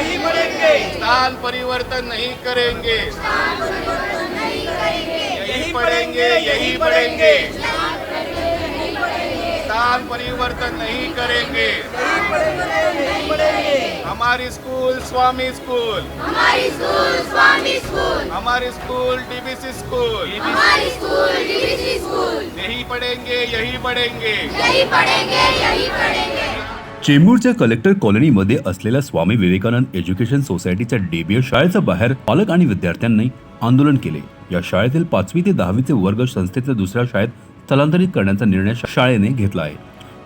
यही पढ़ेंगे स्थान परिवर्तन नहीं करेंगे। यही पढ़ेंगे यही पढ़ेंगे स्थान परिवर्तन नहीं करेंगे। हमारी स्कूल स्वामी स्कूल। हमारी स्कूल स्वामी स्कूल। हमारी स्कूल डीबीसी स्कूल। हमारी स्कूल डीवीसी स्कूल। यही पढ़ेंगे यही पढ़ेंगे यही पढ़ेंगे यही पढ़ेंगे चेंबूरच्या कलेक्टर कॉलनीमध्ये असलेल्या स्वामी विवेकानंद एज्युकेशन सोसायटीच्या डेबियर शाळेच्या बाहेर पालक आणि विद्यार्थ्यांनी आंदोलन केले. या शाळेतील पाचवी ते दहावीचे वर्ग संस्थेतल्या दुसऱ्या शाळेत स्थलांतरित करण्याचा निर्णय शाळेने घेतला आहे.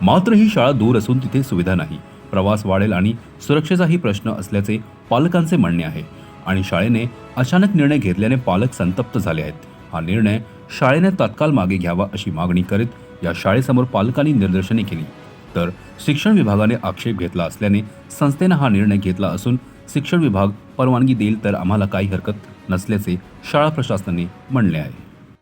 मात्र ही शाळा दूर असून तिथे सुविधा नाही. प्रवास वाढेल आणि सुरक्षेचाही प्रश्न असल्याचे पालकांचे म्हणणे आहे. आणि शाळेने अचानक निर्णय घेतल्याने पालक संतप्त झाले आहेत. हा निर्णय शाळेने तात्काळ मागे घ्यावा अशी मागणी करीत या शाळेसमोर पालकांनी निदर्शने केली. तर शिक्षण विभागाने आक्षेप घेतला असल्याने संस्थेनं हा निर्णय घेतला असून शिक्षण विभाग परवानगी देईल तर आम्हाला काही हरकत नसल्याचे शाळा प्रशासनाने म्हणले आहे.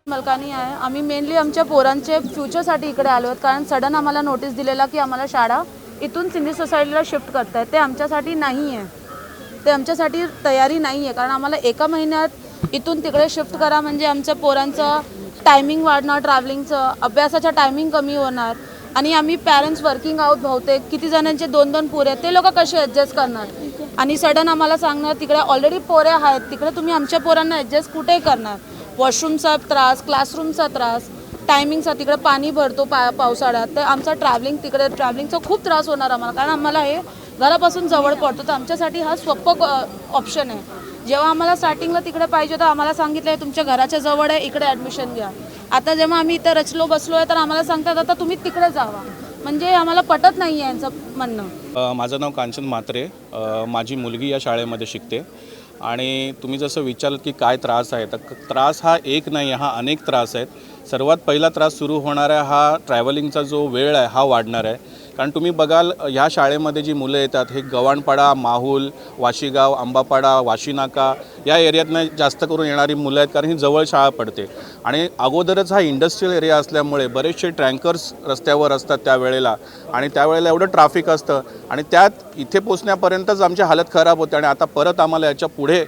मलकानी आहे. आम्ही मेनली आमच्या पोरांचे फ्युचरसाठी इकडे आलो आहोत. कारण सडन आम्हाला नोटीस दिलेला की आम्हाला शाळा इथून सिंधी सोसायटीला शिफ्ट करतायत. ते आमच्यासाठी नाही आहे ते आमच्यासाठी तयारी नाही आहे कारण आम्हाला एका महिन्यात इथून तिकडे शिफ्ट करा म्हणजे आमच्या पोरांचं टायमिंग वाढणार ट्रॅव्हलिंगचं अभ्यासाचा टायमिंग कमी होणार. आणि आम्ही पॅरेंट्स वर्किंग आहोत बहुतेक. किती जणांचे दोन दोन पोरे आहेत ते लोक कसे ॲडजस्ट करणार? आणि सडन आम्हाला सांगणार तिकडे ऑलरेडी पोरे आहेत तिकडे तुम्ही आमच्या पोरांना ॲडजस्ट कुठे करणार? वॉशरूमचा त्रास क्लासरूमचा त्रास टायमिंगचा तिकडे पाणी भरतो पा पावसाळ्यात तर आमचा ट्रॅव्हलिंग तिकडे ट्रॅव्हलिंगचा खूप त्रास होणार आम्हाला कारण आम्हाला हे घरापासून जवळ पडतो तर आमच्यासाठी हा सोपं ऑप्शन आहे. जेव्हा आम्हाला स्टार्टिंगला तिकडे पाहिजे होतं आम्हाला सांगितलं आहे तुमच्या घराच्या जवळ आहे इकडे ॲडमिशन घ्या. आता जेव्हा आम्ही इथं रचलो बसलो आहे तर आम्हाला सांगतात आता तुम्ही तिकडे जावा. म्हणजे आम्हाला पटत नाही आहे यांचं म्हणणं. माझं नाव कांचन म्हात्रे. माझी मुलगी या शाळेमध्ये शिकते. आणि तुम्ही जसं विचारलं की काय त्रास आहे तर त्रास हा एक नाही हा अनेक त्रास आहेत. सर्वात पहिला त्रास सुरू होणारा हा ट्रॅव्हलिंगचा जो वेळ आहे हा वाढणार आहे. कारण तुम्ही बघाल ह्या शाळेमध्ये जी मुलं येतात हे गव्हाणपाडा माहूल वाशीगाव आंबापाडा वाशीनाका या एरियातनं जास्त करून येणारी मुलं आहेत कारण ही जवळ शाळा पडते. आणि अगोदरच हा इंडस्ट्रीयल एरिया असल्यामुळे बरेचसे ट्रँकर्स रस्त्यावर असतात त्यावेळेला आणि त्यावेळेला एवढं ट्रॅफिक असतं. आणि त्यात इथे पोचण्यापर्यंतच आमची हालत खराब होते आणि आता परत आम्हाला याच्यापुढे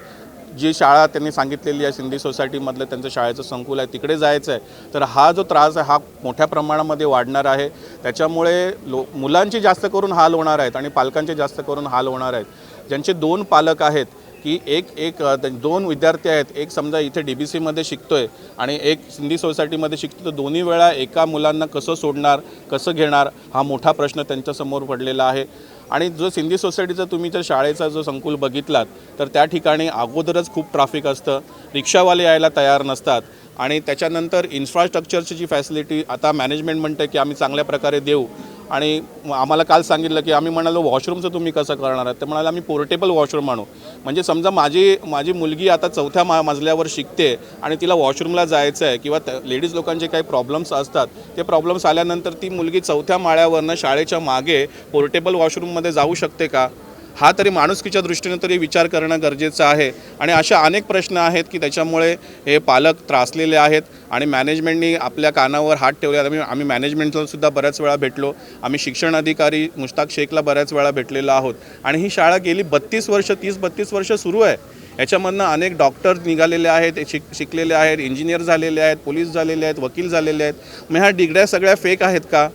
जी शाळा त्यांनी सांगितलेली आहे सिंधी सोसायटीमधलं त्यांचं शाळेचं संकुल आहे तिकडे जायचं आहे. तर हा जो त्रास आहे हा मोठ्या प्रमाणामध्ये वाढणार आहे. त्याच्यामुळे लो मुलांची जास्त करून हाल होणार आहेत आणि पालकांचे जास्त करून हाल होणार आहेत. ज्यांचे दोन पालक आहेत की एक एक दोन विद्यार्थी आहेत. एक समजा इथे डी बी सीमध्ये शिकतो आहे आणि एक सिंधी सोसायटीमध्ये शिकतो तर दोन्ही वेळा एका मुलांना कसं सोडणार कसं घेणार हा मोठा प्रश्न त्यांच्यासमोर पडलेला आहे. आणि जो सिंधी सोसायटीचा तुम्ही जर शाळेचा जो संकुल बघितलात तर त्या ठिकाणी अगोदरच खूप ट्रॅफिक असतं. रिक्षावाले यायला तयार नसतात. आणि त्याच्यानंतर इन्फ्रास्ट्रक्चरची जी फॅसिलिटी आता मॅनेजमेंट म्हणते की आम्ही चांगल्या प्रकारे देऊ. आणि आम्हाला काल सांगितलं की आम्ही म्हणालो वॉशरूमचं तुम्ही कसं करणार आहात? ते म्हणाले आम्ही पोर्टेबल वॉशरूम आणू. म्हणजे समजा माझी माझी मुलगी आता चौथ्या मा मजल्यावर शिकते आणि तिला वॉशरूमला जायचं आहे किंवा लेडीज लोकांचे काही प्रॉब्लेम्स असतात ते प्रॉब्लेम्स आल्यानंतर ती मुलगी चौथ्या माळ्यावरनं शाळेच्या मागे पोर्टेबल वॉशरूममध्ये जाऊ शकते का? हा तरी माणुसकीच्या दृष्टीने तरी विचार करणं गरजेचं आहे. आणि अशा अनेक प्रश्न आहेत की त्याच्यामुळे हे पालक त्रासलेले आहेत आणि मॅनेजमेंटनी आपल्या कानावर हात ठेवले आम्ही आम्ही मॅनेजमेंटलासुद्धा बऱ्याच वेळा भेटलो. आम्ही शिक्षण अधिकारी मुश्ताक शेखला बऱ्याच वेळा भेटलेलो आहोत. आणि ही शाळा गेली बत्तीस वर्ष तीस बत्तीस वर्ष सुरू आहे. याच्यामधनं अनेक डॉक्टर निघालेले आहेत शिक शिकलेले आहेत इंजिनियर झालेले आहेत पोलीस झालेले आहेत वकील झालेले आहेत. मग ह्या डिग्र्या सगळ्या फेक आहेत का?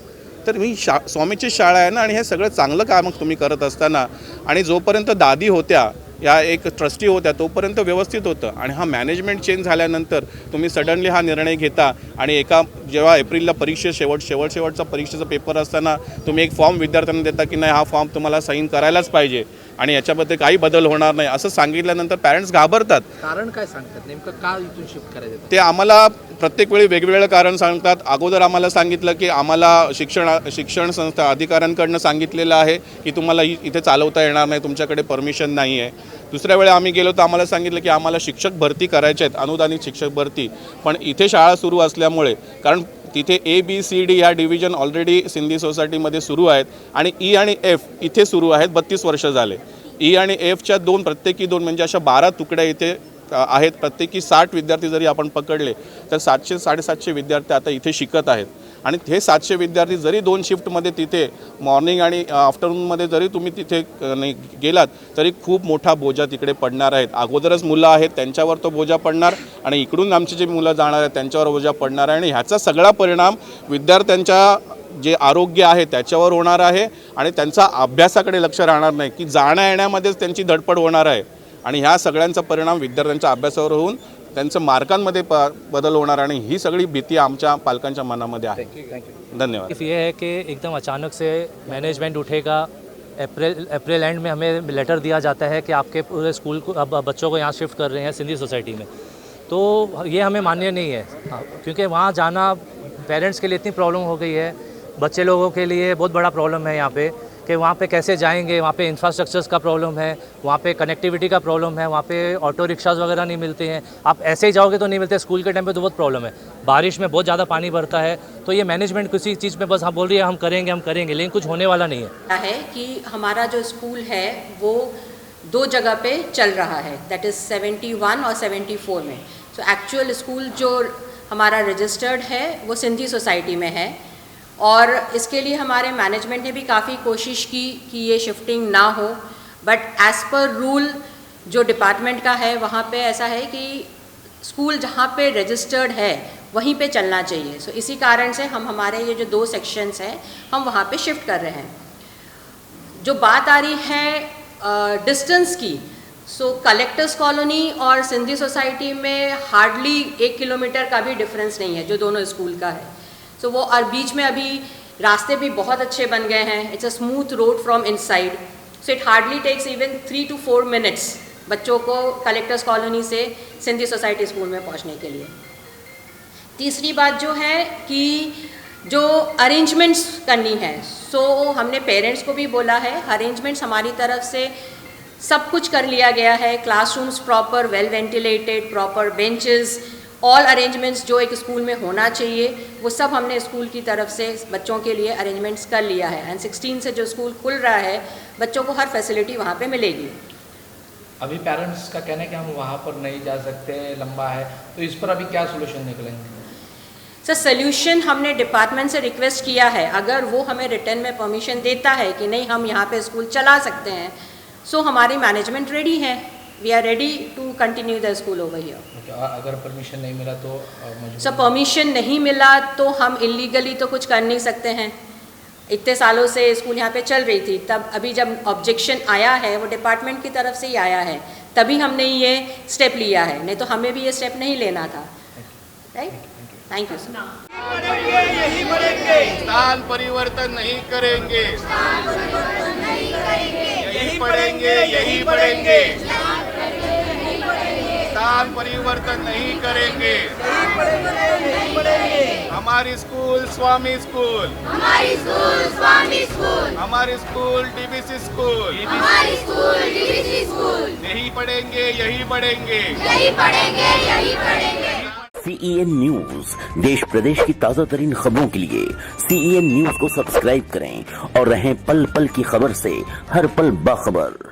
तर मी शा स्वामीची शाळा आहे ना आणि हे सगळं चांगलं काम तुम्ही करत असताना आणि जोपर्यंत दादी होत्या या एक ट्रस्टी होत्या तोपर्यंत व्यवस्थित होतं. आणि हा मॅनेजमेंट चेंज झाल्यानंतर तुम्ही सडनली हा निर्णय घेता आणि एका जेव्हा एप्रिलला परीक्षे शेवट शेवट शेवटचा परीक्षेचा पेपर असताना तुम्ही एक फॉर्म विद्यार्थ्यांना देता की नाही हा फॉर्म तुम्हाला साईन करायलाच पाहिजे. आणि याच्यामध्ये काही बदल होणार नाही असं सांगितल्यानंतर पॅरेंट्स घाबरतात. कारण काय सांगतात? नेमकं का इथून शिफ्ट करायचं? ते आम्हाला प्रत्येक वेळी वेगवेगळं कारण सांगतात. अगोदर आम्हाला सांगितलं की आम्हाला शिक्षण शिक्षण संस्था अधिकाऱ्यांकडनं सांगितलेलं आहे की तुम्हाला इथे चालवता येणार नाही तुमच्याकडे परमिशन नाही आहे दुसऱ्या वेळा आम्ही गेलो तर आम्हाला सांगितलं की आम्हाला शिक्षक भरती करायचे आहेत अनुदानित शिक्षक भरती. पण इथे शाळा सुरू असल्यामुळे कारण तिथे ए बी सी डी ह्या डिव्हिजन ऑलरेडी सिंधी सोसायटीमध्ये सुरू आहेत आणि ई आणि एफ इथे सुरू आहेत बत्तीस वर्ष झाले. ई आणि एफच्या दोन प्रत्येकी दोन म्हणजे अशा बारा तुकड्या इथे आहेत. प्रत्येकी साठ विद्यार्थी जरी आपण पकडले तर सातशे साडेसातशे विद्यार्थी आता इथे शिकत आहेत. आणि हे सातशे विद्यार्थी जरी दोन शिफ्टमध्ये तिथे मॉर्निंग आणि आफ्टरनूनमध्ये जरी तुम्ही तिथे नाही गेलात तरी खूप मोठा बोजा तिकडे पडणार आहेत. अगोदरच मुलं आहेत त्यांच्यावर तो बोजा पडणार आणि इकडून आमची जे मुलं जाणार आहेत त्यांच्यावर बोजा पडणार आहे. आणि ह्याचा सगळा परिणाम विद्यार्थ्यांच्या जे आरोग्य आहे त्याच्यावर होणार आहे. आणि त्यांचा अभ्यासाकडे लक्ष राहणार नाही की जाण्या येण्यामध्येच त्यांची धडपड होणार आहे. आणि ह्या सगळ्यांचा परिणाम विद्यार्थ्यांच्या अभ्यासावर होऊन त्यांचं मार्कांमध्ये प बदल होणार आणि ही सगळी भीती आमच्या पालकांच्या मनामध्ये आहे. धन्यवाद. सिर्फ ये है कि एकदम अचानक से मैनेजमेंट उठेगा अप्रैल अप्रैल एंड में हमें लेटर दिया जाता है कि आपके पूरे स्कूल को अब बच्चों को यहाँ शिफ्ट कर रहे हैं सिंधी सोसाइटी में। तो ये हमें मान्य नहीं है। हाँ, क्योंकि वहाँ जाना पेरेंट्स के लिए इतनी प्रॉब्लम हो गई है। बच्चे लोगों के लिए बहुत बड़ा प्रॉब्लम है यहाँ पे। कि वहाँ पे कैसे जाएँगे, वहाँ पे इंफ्रास्ट्रक्चर्स का प्रॉब्लम है, वहाँ पे कनेक्टिविटी का प्रॉब्लम है, वहाँ पे ऑटो रिक्शाज वगैरह नहीं मिलते हैं। आप ऐसे ही जाओगे तो नहीं मिलते स्कूल के टाइम पे तो बहुत प्रॉब्लम है। बारिश में बहुत ज़्यादा पानी भरता है तो ये मैनेजमेंट किसी चीज़ में बस हम बोल रही है, हम करेंगे हम करेंगे, लेकिन कुछ होने वाला नहीं है। है कि हमारा जो स्कूल है, वो दो जगह पे चल रहा है दैट इज़ 71 और 74 में। सो एक्चुअल स्कूल जो हमारा रजिस्टर्ड है, वो सिंधी सोसाइटी में है। और इसके लिए हमारे मैनेजमेंट ने भी काफ़ी कोशिश की कि ये शिफ्टिंग ना हो। बट एज़ पर रूल जो डिपार्टमेंट का है वहाँ पे ऐसा है कि स्कूल जहाँ पे रजिस्टर्ड है वहीं पे चलना चाहिए। सो so, इसी कारण से हम हमारे ये जो दो सेक्शंस हैं हम वहाँ पे शिफ्ट कर रहे हैं। जो बात आ रही है डिस्टेंस की सो कलेक्टर्स कॉलोनी और सिंधी सोसाइटी में हार्डली एक किलोमीटर का भी डिफरेंस नहीं है जो दोनों स्कूल का है। सो so, वो और बीच में अभी रास्ते भी बहुत अच्छे बन गए हैं। It's a smooth road from inside so it hardly takes even three two four minutes बच्चों को कलेक्टर्स कॉलोनी से सिंधी सोसाइटी स्कूल में पहुँचने के लिए। तीसरी बात जो है कि जो अरेंजमेंट्स करनी है सो so, हमने पेरेंट्स को भी बोला है अरेंजमेंट्स हमारी तरफ़ से सब कुछ कर लिया गया है। Classrooms proper well ventilated proper benches all arrangements जो एक स्कूल में होना चाहिए वो सब हमने स्कूल की तरफ़ से बच्चों के लिए अरेंजमेंट्स कर लिया है। एंड 16 से जो स्कूल खुल रहा है बच्चों को हर फैसिलिटी वहाँ पे मिलेगी। अभी पेरेंट्स का कहना है कि हम वहाँ पर नहीं जा सकते लंबा है। तो इस पर अभी क्या सोल्यूशन निकलेंगे? सर सोल्यूशन हमने डिपार्टमेंट से रिक्वेस्ट किया है। अगर वो हमें रिटर्न में परमिशन देता है कि नहीं हम यहाँ पे स्कूल चला सकते हैं सो हमारी मैनेजमेंट रेडी है। We are ready to continue the school over here अगर परमिशन नहीं मिला तो सर परमिशन नहीं मिला तो हम इलीगली तो कुछ कर नहीं सकते हैं। इतने सालों से स्कूल यहाँ पे चल रही थी तब अभी जब ऑब्जेक्शन आया है वो डिपार्टमेंट की तरफ़ से ही आया है तभी हमने ये स्टेप लिया है नहीं तो हमें भी ये स्टेप नहीं लेना था। राइट थैंक यू सर स्थान परिवर्तन नहीं करेंगे। यही पढ़ेंगे यही पढ़ेंगे। स्थान परिवर्तन नहीं करेंगे। हमारी स्कूल स्वामी स्कूल। हमारी स्कूल स्वामी स्कूल। हमारी स्कूल डीबीसी स्कूल। हमारी स्कूल डीवीसी स्कूल। यही पढ़ेंगे यही पढ़ेंगे। यही पढ़ेंगे यही पढ़ेंगे। सीईएन न्यूज़ देश प्रदेश की ताज़ा तरीन खबरों के लिए सीईएन न्यूज़ को सब्सक्राइब करें और रहें पल पल की खबर से हर पल बाखबर।